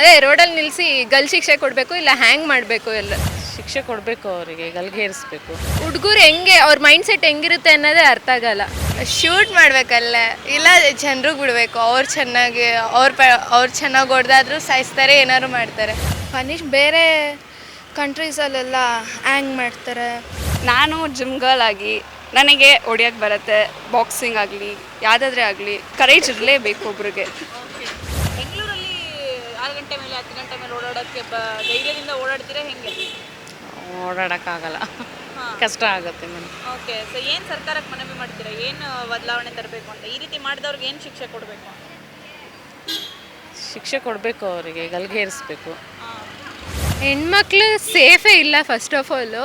ಅದೇ ರೋಡಲ್ಲಿ ನಿಲ್ಲಿಸಿ ಗಲ್ ಶಿಕ್ಷೆ ಕೊಡಬೇಕು ಇಲ್ಲ ಹ್ಯಾಂಗ್ ಮಾಡಬೇಕು ಎಲ್ಲ? ಶಿಕ್ಷೆ ಕೊಡಬೇಕು ಅವರಿಗೆ ಗಲ್ಗೇರಿಸ್ಬೇಕು ಹುಡುಗರು ಹೆಂಗೆ ಅವ್ರ ಮೈಂಡ್ ಸೆಟ್ ಹೆಂಗಿರುತ್ತೆ ಅನ್ನೋದೇ ಅರ್ಥ ಆಗಲ್ಲ. ಶೂಟ್ ಮಾಡ್ಬೇಕಲ್ಲ ಇಲ್ಲ ಜನರು ಬಿಡಬೇಕು ಅವ್ರು ಚೆನ್ನಾಗಿ ಅವ್ರ ಪ ಅವ್ರು ಚೆನ್ನಾಗಿ ಹೊಡೆದಾದ್ರೂ ಸಾಯಿಸ್ತಾರೆ ಏನಾದ್ರು ಮಾಡ್ತಾರೆ. ಪನಿಷ್ ಬೇರೆ ಕಂಟ್ರೀಸಲ್ಲೆಲ್ಲ ಹ್ಯಾಂಗ್ ಮಾಡ್ತಾರೆ. ನಾನು ಜಿಮ್ ಗರ್ಲ್ ಆಗಿ ನನಗೆ ಹೊಡಿಯೋಕ್ಕೆ ಬರುತ್ತೆ ಬಾಕ್ಸಿಂಗ್ ಆಗಲಿ ಯಾವುದಾದ್ರೆ ಆಗಲಿ ಕರೇಜ್ ಇರಲೇಬೇಕು ಒಬ್ರಿಗೆ. ಗಂಟೆ ಮೇಲೆ ಹತ್ತು ಗಂಟೆ ಮೇಲೆ ಓಡಾಡೋಕ್ಕೆ ಬ ಧೈರ್ಯದಿಂದ ಓಡಾಡ್ತೀರಾ ಹೆಂಗೆ? ಓಡಾಡೋಕ್ಕಾಗಲ್ಲ. ಕಷ್ಟ ಆಗುತ್ತೆ ಮೇಡಮ್. ಓಕೆ ಸೊ ಏನು ಸರ್ಕಾರಕ್ಕೆ ಮನವಿ ಮಾಡ್ತೀರಾ? ಏನು ಬದಲಾವಣೆ ತರಬೇಕು ಅಂತ? ಈ ರೀತಿ ಮಾಡಿದವ್ರಿಗೆ ಏನು ಶಿಕ್ಷೆ ಕೊಡಬೇಕು? ಶಿಕ್ಷೆ ಕೊಡಬೇಕು ಅವರಿಗೆ ಗಲ್ಗೇರಿಸ್ಬೇಕು. ಹೆಣ್ಮಕ್ಳು ಸೇಫೇ ಇಲ್ಲ ಫಸ್ಟ್ ಆಫ್ ಆಲು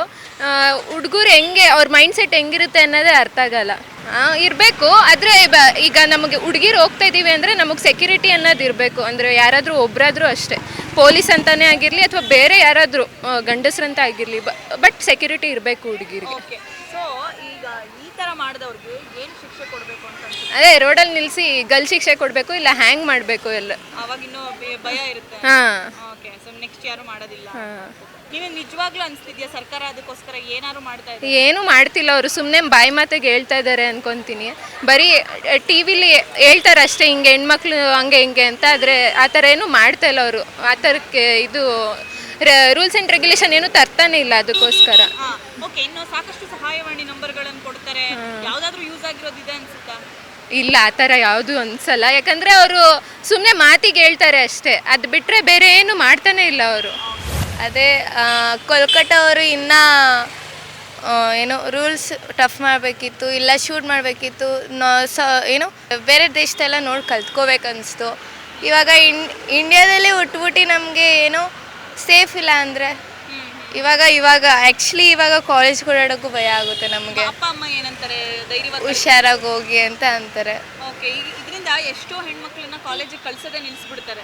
ಹುಡುಗರು ಹೆಂಗೆ ಅವ್ರ ಮೈಂಡ್ ಸೆಟ್ ಹೆಂಗಿರುತ್ತೆ ಅನ್ನೋದೇ ಅರ್ಥ ಆಗಲ್ಲ. ಇರಬೇಕು ಆದರೆ ಈಗ ನಮಗೆ ಹುಡುಗಿರು ಹೋಗ್ತಾ ಇದ್ದೀವಿ ಅಂದರೆ ನಮಗೆ ಸೆಕ್ಯೂರಿಟಿ ಅನ್ನೋದು ಇರಬೇಕು. ಅಂದರೆ ಯಾರಾದರೂ ಒಬ್ಬರಾದರೂ ಅಷ್ಟೇ. ಪೊಲೀಸ್ ಅಂತಾನೆ ಆಗಿರಲಿ ಅಥವಾ ಬೇರೆ ಯಾರಾದರೂ ಗಂಡಸ್ರಂತ ಆಗಿರಲಿ ಬಟ್ ಸೆಕ್ಯೂರಿಟಿ ಇರಬೇಕು ಹುಡುಗಿರಿಗೆ. ಓಕೆ ಸೊ ಈಗ ಈ ಥರ ಮಾಡಿದವ್ರಿಗೆ ಏನು ಶಿಕ್ಷೆ ಕೊಡಬೇಕು ಅಂತ ಅನ್ಸುತ್ತೆ? ಅದೇ ರೋಡಲ್ಲಿ ನಿಲ್ಲಿಸಿ ಗಲ್ ಶಿಕ್ಷೆ ಕೊಡಬೇಕು ಇಲ್ಲ ಹ್ಯಾಂಗ್ ಮಾಡಬೇಕು ಎಲ್ಲ. ಹಾಂ. ನಿಮಗೆ ನಿಜವಾಗ್ಲೂ ಅನಿಸ್ತಿದ್ಯಾ ಸರ್ಕಾರ ಅದಕ್ಕೋಸ್ಕರ ಏನಾದ್ರು ಮಾಡ್ತಾ ಇದೆ ಏನು ಮಾಡ್ತಿಲ್ಲ ಅವರು ಸುಮ್ಮನೆ ಬಾಯಿ ಮಾತಿಗೆ ಹೇಳ್ತಾ ಇದ್ದಾರೆ ಅನ್ಕೊಂತೀನಿ. ಬರೀ ಟಿ ವಿಲಿ ಹೇಳ್ತಾರೆ ಅಷ್ಟೇ ಹಿಂಗೆ ಹೆಣ್ಮಕ್ಳು ಹಂಗೆ ಹಿಂಗೆ ಅಂತ ಆದರೆ ಆ ಥರ ಏನು ಮಾಡ್ತಾ ಇಲ್ಲ ಅವರು. ಆ ಥರಕ್ಕೆ ಇದು ರೂಲ್ಸ್ ಆ್ಯಂಡ್ ರೆಗ್ಯುಲೇಷನ್ ಏನು ತರ್ತಾನೆ ಇಲ್ಲ ಅದಕ್ಕೋಸ್ಕರ. ಹಾ ಓಕೆ ಇನ್ನು ಸಾಕಷ್ಟು ಸಹಾಯವಾಣಿ ನಂಬರ್ಗಳನ್ನು ಕೊಡ್ತಾರೆ. ಯಾವ್ದಾದ್ರು ಯೂಸ್ ಆಗಿರೋದು ಇದೆ ಅನ್ಸುತ್ತಾ? ಇಲ್ಲ ಆ ಥರ ಯಾವುದು ಅನ್ಸಲ್ಲ. ಯಾಕಂದ್ರೆ ಅವರು ಸುಮ್ಮನೆ ಮಾತಿಗೆ ಹೇಳ್ತಾರೆ ಅಷ್ಟೇ. ಅದು ಬಿಟ್ಟರೆ ಬೇರೆ ಏನು ಮಾಡ್ತಾನೆ ಇಲ್ಲ ಅವರು. ಅದೇ ಕೋಲ್ಕತ್ತಾ ಅವರು ಇನ್ನೂ ಏನು ರೂಲ್ಸ್ ಟಫ್ ಮಾಡಬೇಕಿತ್ತು, ಇಲ್ಲ ಶೂಟ್ ಮಾಡಬೇಕಿತ್ತು ಸ, ಏನು ಬೇರೆ ದೇಶದೆಲ್ಲ ನೋಡಿ ಕಲ್ತ್ಕೋಬೇಕನ್ನಿಸ್ತು ಇವಾಗ ಇಂಡ್ ಇಂಡಿಯಾದಲ್ಲಿ ಹುಟ್ಬಿಟ್ಟು ನಮಗೆ ಏನು ಸೇಫ್ ಇಲ್ಲ ಅಂದರೆ ಇವಾಗ ಇವಾಗ ಆ್ಯಕ್ಚುಲಿ ಇವಾಗ ಕಾಲೇಜ್ ಓಡಾಡೋಕ್ಕೂ ಭಯ ಆಗುತ್ತೆ ನಮಗೆ. ಅಪ್ಪ ಅಮ್ಮ ಏನಂತಾರೆ? ಧೈರ್ಯವಾಗಿ ಹುಷಾರಾಗಿ ಹೋಗಿ ಅಂತ ಅಂತಾರೆ. ಓಕೆ ಇದರಿಂದ ಎಷ್ಟೋ ಹೆಣ್ಮಕ್ಳನ್ನ ಕಾಲೇಜಿಗೆ ಕಳ್ಸೋದೇ ನಿಲ್ಲಿಸ್ಬಿಡ್ತಾರೆ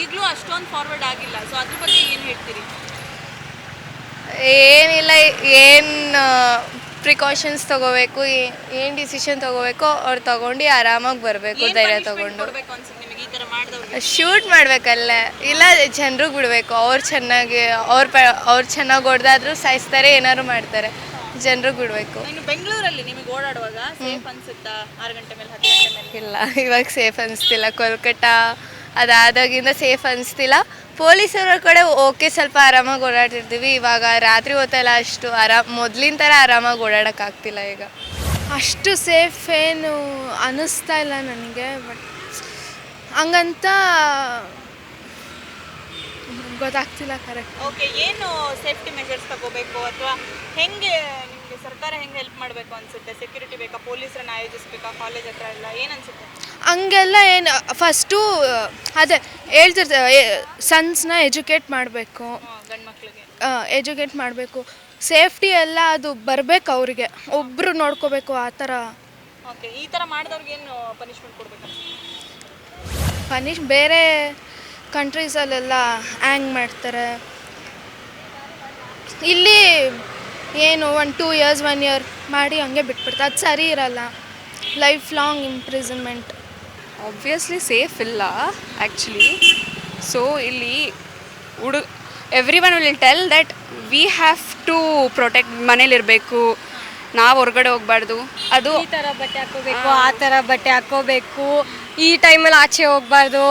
ಈಗಲೂ ಅಷ್ಟೊಂದು ಫಾರ್ವರ್ಡ್ ಆಗಿಲ್ಲ. ಸೊ ಅದ್ರ ಬಗ್ಗೆ ಏನು ಹೇಳ್ತೀರಿ? ಏನಿಲ್ಲ ಏನು ಪ್ರಿಕಾಷನ್ಸ್ ತಗೋಬೇಕು ಏನು ಡಿಸಿಷನ್ ತಗೋಬೇಕು ಅವ್ರು ತಗೊಂಡು ಆರಾಮಾಗಿ ಬರಬೇಕು ಧೈರ್ಯ ತಗೊಂಡು. ಶೂಟ್ ಮಾಡ್ಬೇಕಲ್ಲ. ಇಲ್ಲ ಜನರಿಗೆ ಬಿಡಬೇಕು. ಅವ್ರು ಚೆನ್ನಾಗಿ ಅವ್ರ ಪ ಅವ್ರು ಚೆನ್ನಾಗಿ ಹೊಡೆದಾದ್ರೂ ಸಾಯಿಸ್ತಾರೆ ಏನಾದ್ರು ಮಾಡ್ತಾರೆ. ಜನರಿಗೆ ಬಿಡಬೇಕು. ಬೆಂಗಳೂರಲ್ಲಿ ನಿಮಗೆ ಓಡಾಡುವಾಗ ಸೇಫ್ ಅನ್ಸುತ್ತಾ? ಆರು ಗಂಟೆ ಮೇಲೆ ಹತ್ತು ಗಂಟೆ ಮೇಲೆ? ಇಲ್ಲ ಇವಾಗ ಸೇಫ್ ಅನಿಸ್ತಿಲ್ಲ. ಕೋಲ್ಕತ್ತಾ ಅದಾದಾಗಿಂದ ಸೇಫ್ ಅನಿಸ್ತಿಲ್ಲ. ಪೊಲೀಸರ ಕಡೆ ಓಕೆ ಸ್ವಲ್ಪ ಆರಾಮಾಗಿ ಓಡಾಡ್ತಿರ್ತೀವಿ. ಇವಾಗ ರಾತ್ರಿ ಹೊತ್ತೆಲ್ಲ ಅಷ್ಟು ಆರಾಮ್ ಮೊದ್ಲಿನ ಥರ ಆರಾಮಾಗಿ ಓಡಾಡೋಕ್ಕಾಗ್ತಿಲ್ಲ ಈಗ. ಅಷ್ಟು ಸೇಫ್ ಏನು ಅನ್ನಿಸ್ತಾ ಇಲ್ಲ ನನಗೆ ಬಟ್ ಹಂಗಂತ ಗೊತ್ತಾಗ್ತಿಲ್ಲ ಕರೆಕ್ಟ್ ಓಕೆ ಏನು ಸೇಫ್ಟಿ ಮೆಷರ್ಸ್ ತಗೋಬೇಕು ಅಥವಾ ಹೆಂಗೆ ನಿಮಗೆ ಸರ್ಕಾರ ಹೆಂಗೆ ಹೆಲ್ಪ್ ಮಾಡಬೇಕು ಅನ್ಸುತ್ತೆ? ಸೆಕ್ಯೂರಿಟಿ ಬೇಕಾ? ಪೊಲೀಸರನ್ನ ಆಯೋಜಿಸ್ಬೇಕಾ? ಕಾಲೇಜ್ ಹತ್ರ ಎಲ್ಲ? ಏನು ಅನ್ಸುತ್ತೆ? ಹಂಗೆಲ್ಲ ಏನು ಫಸ್ಟು ಅದೇ ಹೇಳ್ತಿರ್ತಾರೆ ಸನ್ಸ್ನ ಎಜುಕೇಟ್ ಮಾಡಬೇಕು. ಗಂಡು ಮಕ್ಕಳಿಗೆ ಎಜುಕೇಟ್ ಮಾಡಬೇಕು. ಸೇಫ್ಟಿ ಎಲ್ಲ ಅದು ಬರಬೇಕು ಅವರಿಗೆ. ಒಬ್ಬರು ನೋಡ್ಕೋಬೇಕು ಆ ಥರ ಓಕೆ ಈ ಥರ ಮಾಡಿದವ್ರಿಗೆ ಏನು ಪನಿಷ್ಮೆಂಟ್ ಕೊಡ್ಬೇಕು ಪನಿಷ್ ಬೇರೆ ಕಂಟ್ರೀಸಲ್ಲೆಲ್ಲ ಹ್ಯಾಂಗ್ ಮಾಡ್ತಾರೆ. ಇಲ್ಲಿ ಏನು one two years one year ಮಾಡಿ ಹಂಗೆ ಬಿಟ್ಬಿಡ್ತಾರೆ ಅದು ಸರಿ ಇರಲ್ಲ. Life long imprisonment obviously safe ಇಲ್ಲ ಆ್ಯಕ್ಚುಲಿ ಸೊ ಇಲ್ಲಿ ಹುಡು everyone will tell that we have to protect ಮನೇಲಿರಬೇಕು ನಾವು ಹೊರಗಡೆ ಹೋಗ್ಬಾರ್ದು. ಅದು ಈ ಥರ ಬಟ್ಟೆ ಹಾಕೋಬೇಕು ಆ ಥರ ಬಟ್ಟೆ ಹಾಕೋಬೇಕು ಈ ಟೈಮಲ್ಲಿ ಆಚೆ ಹೋಗ್ಬಾರ್ದು.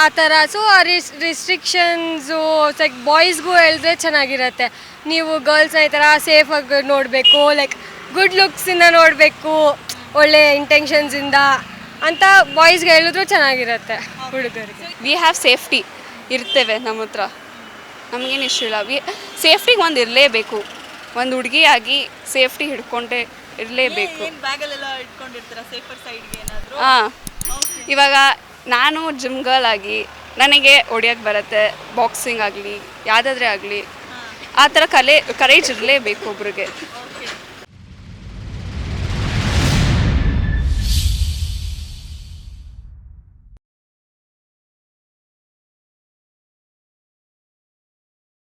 ಆ ಥರ. ಸೊ ಆ ರಿಸ್ ರಿಸ್ಟ್ರಿಕ್ಷನ್ಸು ಲೈಕ್ ಬಾಯ್ಸ್ಗೂ ಹೇಳಿದ್ರೆ ಚೆನ್ನಾಗಿರುತ್ತೆ. ನೀವು ಗರ್ಲ್ಸ್ ಈ ಥರ ಸೇಫಾಗಿ ನೋಡಬೇಕು ಲೈಕ್ ಗುಡ್ ಲುಕ್ಸಿಂದ ನೋಡಬೇಕು ಒಳ್ಳೆ ಇಂಟೆನ್ಷನ್ಸಿಂದ ಅಂತ ಬಾಯ್ಸ್ಗೆ ಹೇಳಿದ್ರು ಚೆನ್ನಾಗಿರುತ್ತೆ ಹುಡುಗರಿಗೆ. ವಿ ಹ್ಯಾವ್ ಸೇಫ್ಟಿ ಇರ್ತೇವೆ ನಮ್ಮ ಹತ್ರ. ನಮಗೇನು ಇಷ್ಟ ಇಲ್ಲ. ವಿ ಸೇಫ್ಟಿಗೆ ಒಂದು ಇರಲೇಬೇಕು. ಒಂದು ಹುಡುಗಿಯಾಗಿ ಸೇಫ್ಟಿ ಹಿಡ್ಕೊಂಡೆ ಇರಲೇಬೇಕು. ಏನು ಬ್ಯಾಗಲ್ಲೆಲ್ಲ ಇಟ್ಕೊಂಡಿರ್ತೀರಾ? ಸೇಫರ್ ಸೈಡ್ಗೆ ಏನಾದರೂ? ಹಾಂ. ಇವಾಗ ನಾನು ಜಿಮ್ ಗರ್ಲ್ ಆಗಿ ನನಗೆ ಹೊಡಿಯೋಕ್ಕೆ ಬರುತ್ತೆ ಬಾಕ್ಸಿಂಗ್ ಆಗಲಿ ಯಾವುದಾದ್ರೆ ಆಗಲಿ. ಆ ಥರ ಕಲೆ ಕರೇಜ್ ಇರಲೇಬೇಕು ಒಬ್ರಿಗೆ.